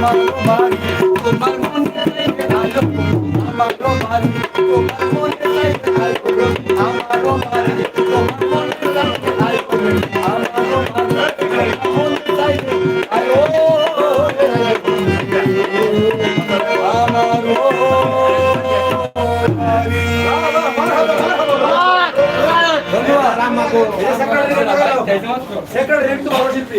আমার বাড়ি তোমার মনে আলো আমার বাড়ি তোমার ভালো শিল্পী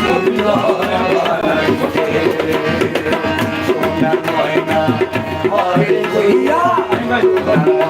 ভাই।